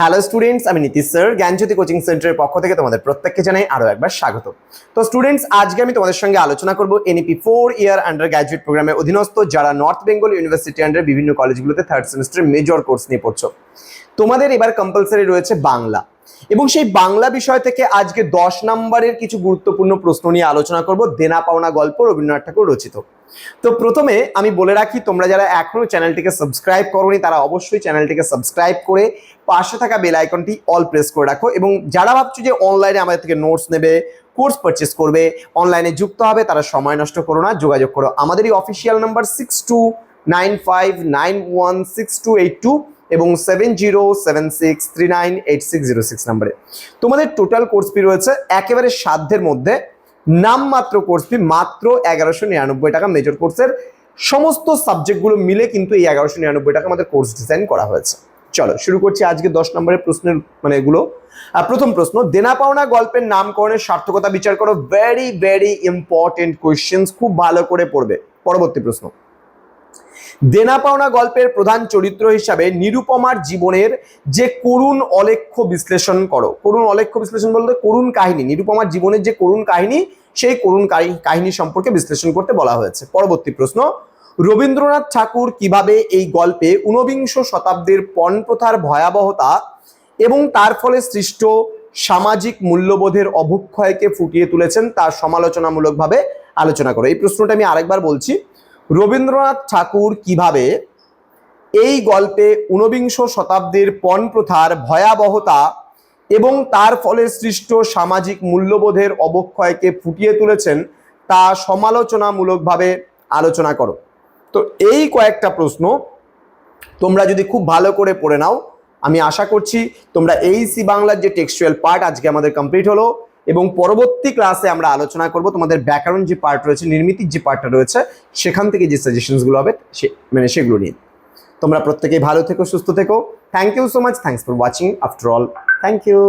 Hello students আমি Nitish sir, জ্ঞানজ্যোতি coaching সেন্টারের পক্ষ থেকে তোমাদের প্রত্যেককে জানাই আরও একবার স্বাগত। তো স্টুডেন্টস আজকে আমি তোমাদের সঙ্গে আলোচনা করব NEP four year undergraduate প্রোগ্রামের অধীনস্থ যারা নর্থ বেঙ্গল ইউনিভার্সিটি আন্ডার বিভিন্ন কলেজগুলোতে থার্ড সেমিস্টার মেজর কোর্স নিয়ে পড়ছো। তোমাদের এবার কম্পালসারি রয়েছে বাংলা। এবং সেই বাংলা বিষয় থেকে আজকে দশ নম্বরের কিছু গুরুত্বপূর্ণ প্রশ্ন নিয়ে আলোচনা করব। দেনা পাওনা গল্প রবীন্দ্রনাথ ঠাকুর রচিত। তো প্রথমে আমি বলে রাখি, তোমরা যারা এখনও চ্যানেলটিকে সাবস্ক্রাইব করোনি, তারা অবশ্যই চ্যানেলটিকে সাবস্ক্রাইব করে পাশে থাকা বেল আইকনটি অল প্রেস করে রাখো এবং যারা ভাবছ যে অনলাইনে আমাদের থেকে নোটস নেবে, কোর্স পারচেস করবে, অনলাইনে যুক্ত হবে, তারা সময় নষ্ট করো না, যোগাযোগ করো। আমাদের এই official number six two nine five nine one six two eight two এবং seven zero seven six three nine eight six zero six নাম্বারে। তোমাদের টোটাল কোর্স ফি রয়েছে একেবারে সাধ্যের মধ্যে নামমাত্র কোর্স ফি মাত্র এগারোশো নিরানব্বই টাকা মেজর কোর্সের সমস্ত সাবজেক্টগুলো মিলে কিন্তু এই এগারোশো নিরানব্বই টাকা আমাদের কোর্স ডিজাইন করা হয়েছে। চলো, শুরু করছি আজকে দশ নম্বরের প্রশ্নের মানে এগুলো। প্রথম প্রশ্ন দেনা পাওনা গল্পের নামকরণের সার্থকতা বিচার করো। ভেরি ভেরি ইম্পর্টেন্ট কোয়েশ্চেন্স খুব ভালো করে পড়বে। পরবর্তী প্রশ্ন। দেনা পাওনা গল্পের প্রধান চরিত্র হিসাবে নিরুপমার জীবনের যে করুণ অলেখ্য বিশ্লেষণ করো, করুণ অলেখ্য বিশ্লেষণ বলতে করুণ কাহিনী, নিরুপমার জীবনের যে করুণ কাহিনী, সেই করুণ কাহি- কাহিনী সম্পর্কে বিশ্লেষণ করতে বলা হয়েছে। পরবর্তী প্রশ্ন, রবীন্দ্রনাথ ঠাকুর কীভাবে এই গল্পে ঊনবিংশ শতাব্দীর পণ প্রথার ভয়াবহতা এবং তার ফলে সৃষ্ট সামাজিক মূল্যবোধের অবক্ষয়কে ফুটিয়ে তুলেছেন তার সমালোচনামূলকভাবে আলোচনা করো। এই প্রশ্নটা আমি আরেকবার বলছি রবীন্দ্রনাথ ঠাকুর কীভাবে এই গল্পে ঊনবিংশ শতাব্দীর পণ প্রথার ভয়াবহতা এবং তার ফলে সৃষ্ট সামাজিক মূল্যবোধের অবক্ষয়কে ফুটিয়ে তুলেছেন তা সমালোচনামূলকভাবে আলোচনা করো। তো এই কয়েকটা প্রশ্ন তোমরা যদি খুব ভালো করে পড়ে নাও, আমি আশা করছি তোমরা এই সি বাংলার যে টেক্সচুয়াল পার্ট আজকে আমাদের কমপ্লিট হলো এবং পরবর্তী ক্লাসে আমরা আলোচনা করব তোমাদের ব্যাকরণ যে পার্ট রয়েছে, নির্মিতির যে পার্টটা রয়েছে, সেখান থেকে যে সাজেশনসগুলো হবে, সে মানে সেগুলো নিয়ে। তোমরা প্রত্যেকেই ভালো থেকো, সুস্থ থেকো। Thank you so much thanks for watching after all thank you